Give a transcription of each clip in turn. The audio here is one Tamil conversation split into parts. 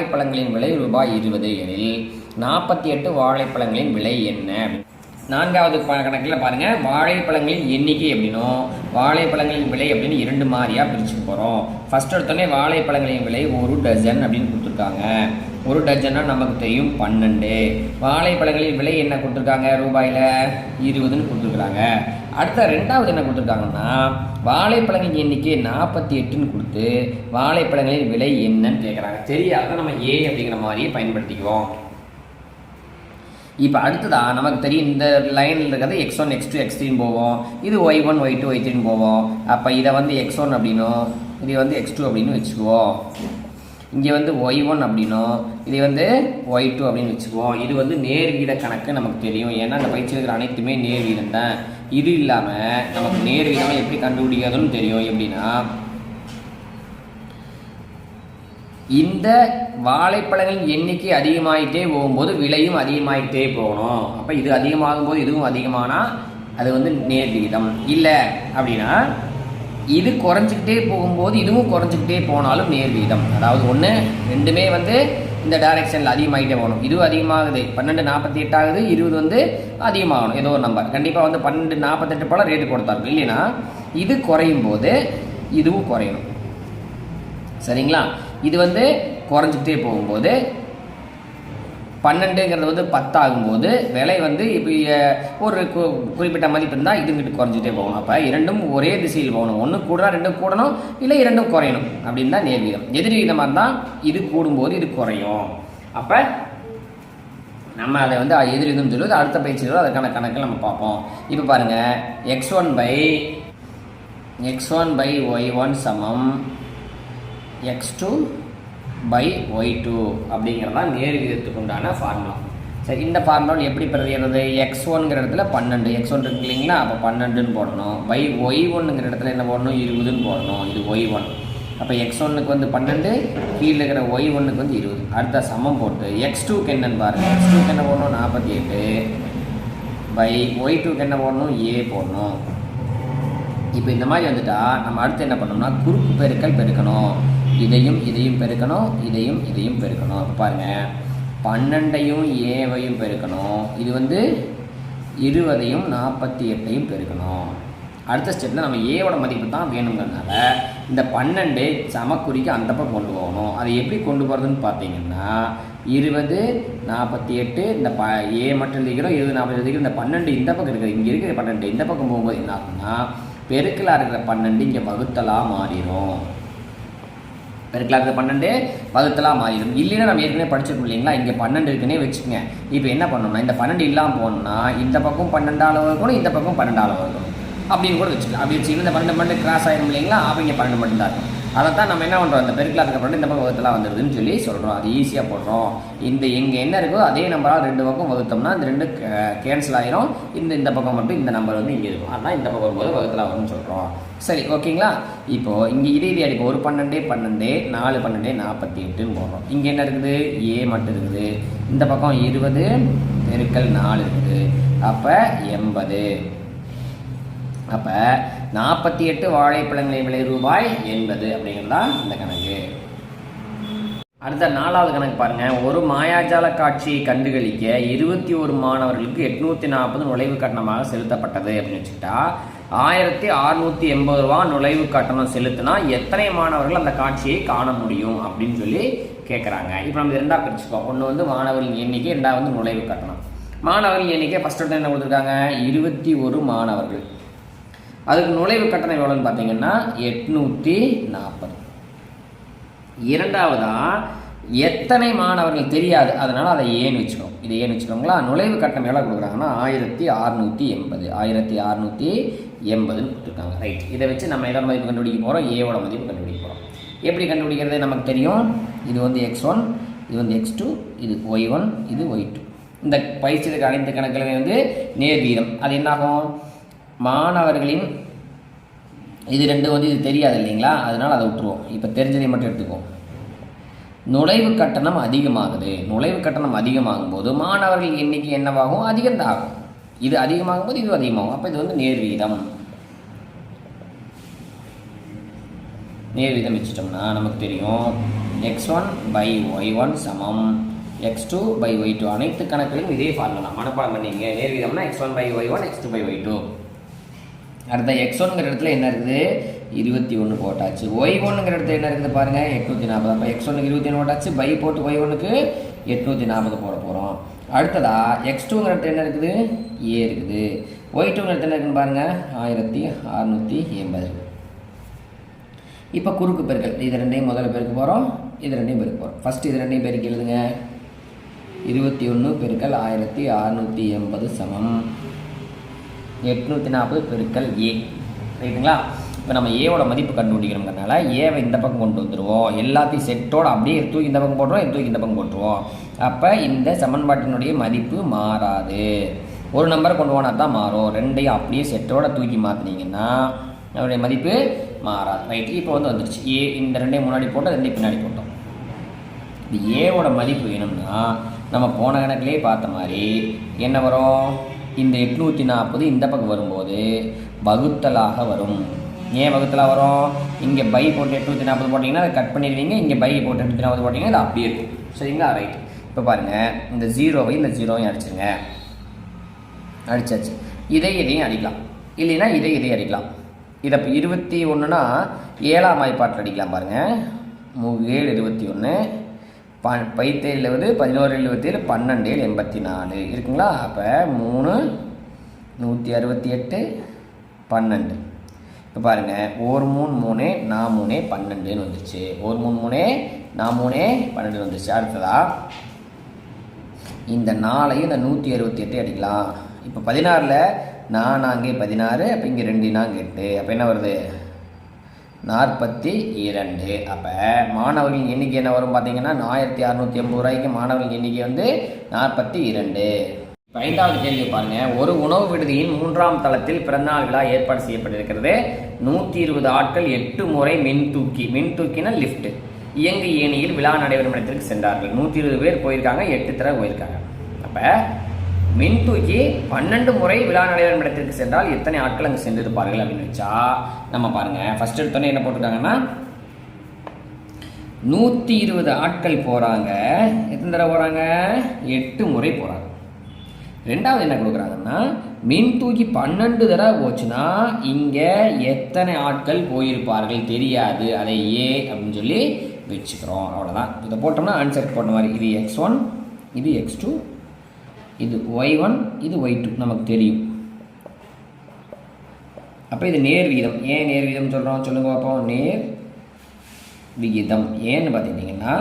வாழைப்பழங்களின் விலை ரூபாய் இருபது எனில் நாற்பத்தி எட்டு வாழைப்பழங்களின் விலை என்ன? நான்காவது கணக்கில் கணக்குல பாருங்க. வாழைப்பழங்களின் எண்ணிக்கை அப்படின்னும் வாழைப்பழங்களின் விலை அப்படின்னு இரண்டு மாதிரியா பிரிச்சுக்க போறோம். ஃபர்ஸ்ட் எடுத்தோடனே வாழைப்பழங்களின் விலை ஒரு டசன் அப்படின்னு கொடுத்துருக்காங்க. ஒரு டஜன்னா நமக்கு தெரியும் பன்னெண்டு. வாழைப்பழங்களின் விலை என்ன கொடுத்துருக்காங்க? ரூபாயில் இருபதுன்னு கொடுத்துருக்குறாங்க. அடுத்த ரெண்டாவது என்ன கொடுத்துருக்காங்கன்னா வாழைப்பழங்களின் எண்ணிக்கை நாற்பத்தி எட்டுன்னு கொடுத்து வாழைப்பழங்களின் விலை என்னன்னு கேட்குறாங்க தெரியாத நம்ம ஏ அப்படிங்கிற மாதிரியே பயன்படுத்திக்குவோம். இப்போ அடுத்ததா நமக்கு தெரியும் இந்த லைனில் இருக்கிறது X one X two X த்ரீன்னு போவோம். இது Y one Y two Y த்ரீன்னு போவோம். அப்போ இதை வந்து எக்ஸ் ஒன் அப்படின்னும் இதை வந்து எக்ஸ் டூ அப்படின்னு வச்சுக்குவோம். இங்கே வந்து ஒய் ஒன் அப்படின்னும். இது வந்து ஒய் டூ அப்படின்னு வச்சுக்குவோம். இது வந்து நேர்வீத கணக்கு நமக்கு தெரியும். ஏன்னா அந்த பயிற்சியில் இருக்கிற அனைத்துமே நேர்வீடம் தான். இது இல்லாமல் நமக்கு நேர்வீதம் எப்படி கண்டுபிடிக்கிறதுன்னு தெரியும். எப்படின்னா இந்த வாழைப்பழங்களின் எண்ணிக்கை அதிகமாகிட்டே போகும்போது விலையும் அதிகமாகிட்டே போகணும். அப்போ இது அதிகமாகும் போது இதுவும் அதிகமானால் அது வந்து நேர்விகிதம் இல்லை அப்படின்னா இது குறைஞ்சிக்கிட்டே போகும்போது இதுவும் குறைஞ்சிக்கிட்டே போனாலும் நேர் வீதம். அதாவது ஒன்று ரெண்டுமே வந்து இந்த டைரெக்ஷனில் அதிகமாகிட்டே போகணும். இதுவும் அதிகமாகுது. பன்னெண்டு நாற்பத்தி எட்டு ஆகுது. இருபது வந்து அதிகமாகணும். ஏதோ ஒரு நம்பர் கண்டிப்பாக வந்து பன்னெண்டு நாற்பத்தெட்டு போல் ரேட்டு கொடுத்தாரு இல்லைன்னா இது குறையும் போது இதுவும் குறையணும். சரிங்களா? இது வந்து குறைஞ்சிக்கிட்டே போகும்போது பன்னெண்டுங்கிறது வந்து பத்தாகும்போது விலை வந்து இப்போ ஒரு கு- குறிப்பிட்ட மதிப்பு இருந்தால் இதுங்கிட்டு குறைஞ்சிட்டே போகணும். அப்போ இரண்டும் ஒரே திசையில் போகணும். ஒன்று கூடனா ரெண்டும் கூடணும் இல்லை இரண்டும் குறையணும் அப்படின்னு தான் நேர்வீதம். எதிர் இருந்தால் இது கூடும்போது இது குறையும். அப்போ நம்ம அதை வந்து எதிர்விதம் சொல்லுவது அடுத்த பயிற்சியில் அதுக்கான கணக்கில் நம்ம பார்ப்போம். இப்போ பாருங்கள் X one by X one by Y one சமம். X two by Y two அப்படிங்கிறது தான் நேர் விகிதத்துக்கு உண்டான ஃபார்முலா சரி இந்த ஃபார்முலாவில் எப்படி பிரதிகிறது எக்ஸ் ஒன்ங்கிற இடத்துல பன்னெண்டு. எக்ஸ் ஒன் இருக்கு இல்லைங்களா? அப்போ பன்னெண்டுன்னு போடணும். பை ஒய் ஒன்னுங்கிற இடத்துல என்ன போடணும்? இருபதுன்னு போடணும். இது ஒய் ஒன் அப்போ எக்ஸ் ஒன்னுக்கு வந்து பன்னெண்டு கீழே இருக்கிற ஒய் ஒன்னுக்கு வந்து இருபது. அடுத்த சமம் போட்டு எக்ஸ் டூக்கு என்னன்னு பாருங்கள் எக்ஸ் டூக்கு என்ன போடணும்? நாற்பத்தி எட்டு. பை ஒய் டூக்கு என்ன போடணும்? ஏ போடணும். இப்போ இந்த மாதிரி வந்துட்டால் நம்ம அடுத்து என்ன பண்ணோம்னா குறுக்கு பெருக்கல் பெருக்கணும். இதையும் இதையும் பெருக்கணும் இதையும் இதையும் பெருக்கணும். அப்போ பாருங்கள் பன்னெண்டையும் ஏவையும் பெருக்கணும். இது வந்து இருபதையும் நாற்பத்தி எட்டையும் பெருக்கணும். அடுத்த ஸ்டெப்பில் நம்ம ஏவோட மதிப்பு தான் வேணுங்கிறதுனால இந்த பன்னெண்டு சமக்குறிக்கு அந்த பக்கம் கொண்டு போகணும். அதை எப்படி கொண்டு போகிறதுன்னு பார்த்தீங்கன்னா இருபது நாற்பத்தி எட்டு இந்த ப ஏ மட்டும் எழுதிக்கிறோம் இருபது நாற்பது எழுதிக்கிறோம். இந்த பன்னெண்டு இந்த பக்கம் இருக்குது இங்கே இருக்கிற பன்னெண்டு இந்த பக்கம் போகும்போது என்ன ஆகும்னா பெருக்கலாக இருக்கிற பன்னெண்டு இங்கே வகுத்தலாக மாறிடும் பெருக்கலாக இருக்கிற பன்னெண்டு வகுத்தலாக மாறிடும். இல்லைன்னா நம்ம ஏற்கனவே படிச்சிருக்கோம் இல்லைங்களா? இங்கே பன்னெண்டு இருக்குன்னே வச்சுக்கோங்க. இப்போ என்ன பண்ணணும்னா இந்த பன்னெண்டு இல்லாமல் போகணும்னா இந்த பக்கம் பன்னெண்டு அளவு இருக்கணும் இந்த பக்கம் பன்னெண்டு அளவு இருக்கணும் அப்படின்னு கூட வச்சுக்கலாம். அப்படி வச்சுக்கணும் இந்த பன்னெண்டு பன்னெண்டு கிராஸ் ஆயிரும் இல்லைங்களா? அப்போ இங்கே பன்னெண்டு மட்டும் தான் இருக்கும். அதை தான் நம்ம என்ன பண்ணுறோம் இந்த பெருக்கலாக இருக்க பன்னெண்டு இந்த பக்கம் வகுத்தலாம் வந்துடுதுன்னு சொல்லி சொல்கிறோம் அது ஈஸியாக போடுறோம். இந்த எங்கே என்ன இருக்கோ அதே நம்பரால் ரெண்டு பக்கம் வகுத்தோம்னா இந்த ரெண்டு கேன்சல் ஆகிரும் இந்த இந்த பக்கம் மட்டும் இந்த நம்பர் வந்து இங்கே இருக்கும். அதான் இந்த பக்கம் வரும்போது வகுத்தலாம் வரும்னு சொல்கிறோம் சரி ஓகேங்களா? இப்போது இங்கே இதே இதே அடிப்போம். ஒரு பன்னெண்டு பன்னெண்டு நாலு பன்னெண்டு நாற்பத்தி எட்டுன்னு போடுறோம். இங்கே என்ன இருக்குது? ஏ மட்டும் இருக்குது. இந்த பக்கம் இருபது பெருக்கல் நாலு இருக்குது. அப்போ எண்பது. அப்போ நாற்பத்தி எட்டு வாழைப்பழங்களின் விலை ரூபாய் எண்பது அப்படிங்கிறது தான் இந்த கணக்கு. அடுத்த நாலாவது கணக்கு பாருங்கள் ஒரு மாயாஜால காட்சியை கண்டுகளிக்க இருபத்தி ஒரு மாணவர்களுக்கு எட்நூற்றி நாற்பது நுழைவு கட்டணமாக செலுத்தப்பட்டது அப்படின்னு வச்சுக்கிட்டா ஆயிரத்தி அறுநூத்தி எண்பது ரூபா நுழைவு கட்டணம் செலுத்தினா எத்தனை மாணவர்கள் அந்த காட்சியை காண முடியும் அப்படின்னு சொல்லி கேட்குறாங்க இப்போ நம்ம ரெண்டாக ரெண்டா பிரிச்சுப்போம் ஒன்று வந்து மாணவர்களின் எண்ணிக்கை ரெண்டாவது நுழைவு கட்டணம். மாணவர்களின் எண்ணிக்கை ஃபஸ்ட்டு என்ன கொடுத்துருக்காங்க? இருபத்தி ஒரு மாணவர்கள். அதுக்கு நுழைவு கட்டணம் எவ்வளோன்னு பார்த்தீங்கன்னா எட்நூற்றி நாற்பது. இரண்டாவதாக எத்தனை மாணவர்கள் தெரியாது அதனால் அதை ஏன் வச்சுக்கோம் இதை ஏன் வச்சுக்கோங்களா? நுழைவு கட்டணம் எவ்வளோ கொடுக்குறாங்கன்னா ஆயிரத்தி அறுநூற்றி எண்பது. ஆயிரத்தி அறுநூற்றி எண்பதுன்னு கொடுத்துருக்காங்க. ரைட் இதை வச்சு நம்ம இடம் மதிப்பு கண்டுபிடிக்க போகிறோம் ஏவோட மதிப்பு கண்டுபிடிக்க போகிறோம் எப்படி கண்டுபிடிக்கிறது? நமக்கு தெரியும். இது வந்து எக்ஸ் ஒன் இது வந்து எக்ஸ் டூ இது ஒய் ஒன் இது ஒய் டூ இந்த பயிற்சிகளுக்கு அனைத்து கணக்குகளுமே வந்து நேர் வீதம் அது என்னாகும்? மாணவர்களின் இது ரெண்டும் வந்து இது தெரியாது இல்லைங்களா? அதனால் அதை விட்டுருவோம். இப்போ தெரிஞ்சதை மட்டும் எடுத்துக்குவோம். நுழைவு கட்டணம் அதிகமாகுது. நுழைவு கட்டணம் அதிகமாகும் போது மாணவர்கள் எண்ணிக்கை என்னவாகும்? அதிகம் ஆகும் இது அதிகமாகும் போது இது அதிகமாகும். அப்போ இது வந்து நேர்வீதம். நேர்வீதம் வச்சுட்டோம்னா நமக்கு தெரியும். X one by Y one சமம். X two by Y two அனைத்து கணக்கிலும் இதே ஃபார்முலா மனப்பாடம் பண்ணிங்க நேர்வீதம்னா X one by Y one X two by Y two அடுத்த எக்ஸ் ஒன்னுங்கிற இடத்துல என்ன இருக்குது? இருபத்தி ஒன்று போட்டாச்சு. ஒய் ஒன்றுங்கிற இடத்துல என்ன இருக்குது பாருங்கள் எட்நூற்றி நாற்பது. அப்போ எக்ஸ் ஒன்றுக்கு இருபத்தி ஒன்று போட்டாச்சு. பை போட்டு ஒய் ஒன்றுக்கு எட்நூற்றி நாற்பது போட போகிறோம் அடுத்ததா எக்ஸ் டூங்கிற இடத்துல என்ன இருக்குது? ஏ இருக்குது. ஒய் டூங்கிற இடத்துல என்ன இருக்குன்னு பாருங்கள் ஆயிரத்தி அறநூற்றி எண்பது இப்போ குறுக்கு பெருக்கல். இது ரெண்டையும் முதல்ல பெருக்க போகிறோம் இது ரெண்டையும் பெருக்க போகிறோம் ஃபஸ்ட்டு இது ரெண்டையும் பெருக்கி எழுதுங்க. இருபத்தி ஒன்று பெருக்கல் ஆயிரத்தி அறநூற்றி எண்பது சமம். எட்நூற்றி நாற்பது பெருக்கல் ஏ ரைட்டுங்களா இப்போ நம்ம ஏவோட மதிப்பு கண்டுபிடிக்கணுங்கிறனால ஏவை இந்த பக்கம் கொண்டு வந்துடுவோம் எல்லாத்தையும் செட்டோட அப்படியே தூக்கி இந்த பக்கம் போட்டுருவோம் தூக்கி இந்த பக்கம் போட்டுருவோம். அப்போ இந்த சமன்பாட்டினுடைய மதிப்பு மாறாது. ஒரு நம்பரை கொண்டு போனால் தான் மாறும். ரெண்டையும் அப்படியே செட்டோட தூக்கி மாற்றினீங்கன்னா அதனுடைய மதிப்பு மாறாது. ரைட் இப்போ வந்து வந்துருச்சு. ஏ இந்த ரெண்டையும் முன்னாடி போட்டோம் ரெண்டையும் பின்னாடி போட்டோம். இந்த ஏவோட மதிப்பு வேணும்னா நம்ம போன கணக்கிலே பார்த்த மாதிரி என்ன வரும்? இந்த எட்நூற்றி நாற்பது இந்த பக்கம் வரும்போது வகுத்தலாக வரும். ஏன் வகுத்தலாக வரும்? இங்கே பை போட்டு எட்நூற்றி நாற்பது போட்டிங்கன்னா அதை கட் பண்ணிடுவீங்க. இங்கே பை போட்டு எட்நூற்றி நாற்பது போட்டிங்கன்னா அது அப்படியே இருக்கும். சரிங்களா? ரைட் இப்போ பாருங்கள் இந்த ஜீரோவை இந்த ஜீரோவையும் அடிச்சுங்க அடிச்சாச்சு. இதை இதையும் அடிக்கலாம். இல்லைன்னா இதை இதையும் அடிக்கலாம். இதை இப்போ இருபத்தி ஒன்றுனா ஏழாம் வாய்ப்பாட்டில் அடிக்கலாம் பாருங்கள் மூ ஏழு இருபத்தி ஒன்று ப பைத்தேழு எழுபது பதினோரு எழுபத்தேழு பன்னெண்டு ஏழு எண்பத்தி நாலு இருக்குங்களா? அப்போ மூணு நூற்றி அறுபத்தி எட்டு பன்னெண்டு. இப்போ பாருங்கள் ஒரு மூணு மூணு நான் மூணே பன்னெண்டுன்னு வந்துருச்சு. ஒரு மூணு மூணே நான் மூணே பன்னெண்டு வந்துருச்சு. அடுத்ததா? இந்த நாளையும் இந்த நூற்றி அறுபத்தி எட்டு அடிக்கலாம். இப்போ பதினாறில் நான் அங்கே பதினாறு அப்போ இங்கே ரெண்டு நாங்க எட்டு. அப்போ என்ன வருது? நாற்பத்தி இரண்டு. அப்போ மாணவர்களின் எண்ணிக்கை என்ன வரும் பார்த்தீங்கன்னா ஆயிரத்தி அறநூற்றி எண்பது ரூபாய்க்கு மாணவர்களின் எண்ணிக்கை வந்து நாற்பத்தி இரண்டு. ஐந்தாவது கேள்வி பாருங்க. ஒரு உணவு விடுதியின் மூன்றாம் தளத்தில் பிறந்தநாள் விழா ஏற்பாடு செய்யப்பட்டிருக்கிறது. நூற்றி இருபது ஆட்கள் எட்டு முறை மின் தூக்கி மின் தூக்கினா லிஃப்ட் இயங்கு ஏணியில் விழா நடைபெறும் இடத்திற்கு சென்றார்கள். நூற்றி இருபது பேர் போயிருக்காங்க எட்டு தடவை போயிருக்காங்க. அப்போ மின் தூக்கி பன்னெண்டு முறை விழா நடைபெறும் இடத்திற்கு சென்றால் எத்தனை ஆட்கள் அங்கே சென்றிருப்பார்கள் அப்படின்னு வச்சா நம்ம பாருங்க. ஃபர்ஸ்ட் எடுத்தோன்னே என்ன போட்டிருக்காங்கன்னா நூற்றி இருபது ஆட்கள் போகிறாங்க எத்தனை தடவை போகிறாங்க எட்டு முறை போகிறாங்க ரெண்டாவது என்ன கொடுக்குறாங்கன்னா மின் தூக்கி பன்னெண்டு தடவை போச்சுன்னா இங்கே எத்தனை ஆட்கள் போயிருப்பார்கள் தெரியாது. அதை ஏ அப்படின்னு சொல்லி வச்சுக்கிறோம். அவ்வளோதான் இதை போட்டோம்னா ஆன்சர் போட்ட மாதிரி. இது எக்ஸ் ஒன் இது எக்ஸ் டூ இது ஒய் ஒன் இது ஒய் டூ நமக்கு தெரியும். அப்போ இது நேர் விகிதம் ஏன் நேர் விகிதம் சொல்கிறோம் சொல்லுங்க பார்ப்போம் நேர் விகிதம். ஏன்னு பார்த்துக்கிட்டிங்கன்னா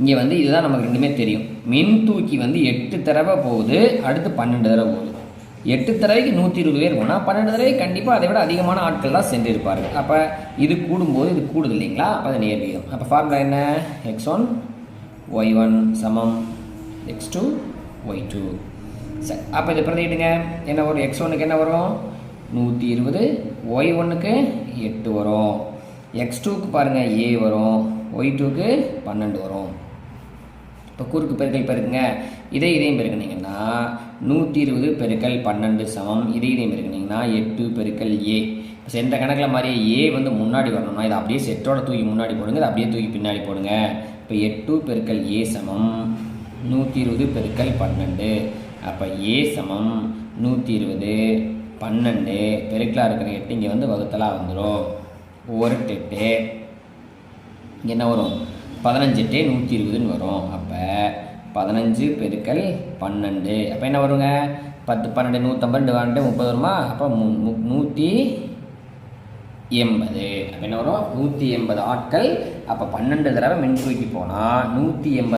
இங்கே வந்து இதுதான் நமக்கு ரெண்டுமே தெரியும். மின் தூக்கி வந்து எட்டு தடவை போகுது அடுத்து பன்னெண்டு தடவை போகுது. எட்டு தடவைக்கு நூற்றி இருபது பேர் போனால் பன்னெண்டு தடவை கண்டிப்பாக அதை விட அதிகமான ஆட்கள் தான் சென்றிருப்பார்கள். அப்போ இது கூடும்போது இது கூடுது இல்லைங்களா? அப்போ அது நேர் விகிதம் அப்போ ஃபார்முலா என்ன? எக்ஸ் ஒன் ஒய் ஒன் சமம். எக்ஸ் டூ ஒய் டூ சரி அப்போ இதை பிரதிக்கிட்டுங்க என்ன வரும்? எக்ஸ் ஒன்றுக்கு என்ன வரும்? நூற்றி இருபது. ஒய் ஒன்றுக்கு எட்டு வரும். எக்ஸ் டூக்கு பாருங்கள் ஏ வரும். ஒய் டூக்கு பன்னெண்டு வரும். இப்போ குறுக்கு பெருக்கல் பெருக்குங்க. இதை இதையும் பெருக்குனீங்கன்னா நூற்றி இருபது பெருக்கல் பன்னெண்டு சமம். இதை இதையும் பெருக்கினீங்கன்னா எட்டு பெருக்கல் ஏ இப்போ சென்ற கணக்கில் மாதிரியே ஏ வந்து முன்னாடி வரணும்னா இதை அப்படியே செட்டோட தூக்கி முன்னாடி போடுங்க. இதை அப்படியே தூக்கி பின்னாடி போடுங்க. இப்போ எட்டு பெருக்கல் ஏ சமம். நூற்றி இருபது பெருக்கல் பன்னெண்டு. அப்போ ஏ சமம் நூற்றி இருபது பன்னெண்டு. பெருக்கலாக இருக்கிற எட்டு இங்கே வந்து வகுத்தலாக வந்துடும் ஒரு எட்டு. என்ன வரும்? பதினஞ்சு எட்டு நூற்றி இருபதுன்னு வரும். அப்போ பதினஞ்சு பெருக்கல் பன்னெண்டு. அப்போ என்ன வருங்க? பத்து பன்னெண்டு நூற்றம்பது ரெண்டு பன்னெண்டு முப்பது வருமா? அப்போ மு மு- நூற்றி எண்பது. அப்போ என்ன வரும்? நூற்றி எண்பது ஆட்கள். அப்போ பன்னெண்டு தடவை மின் தூக்கி போனால் நூற்றி எண்பது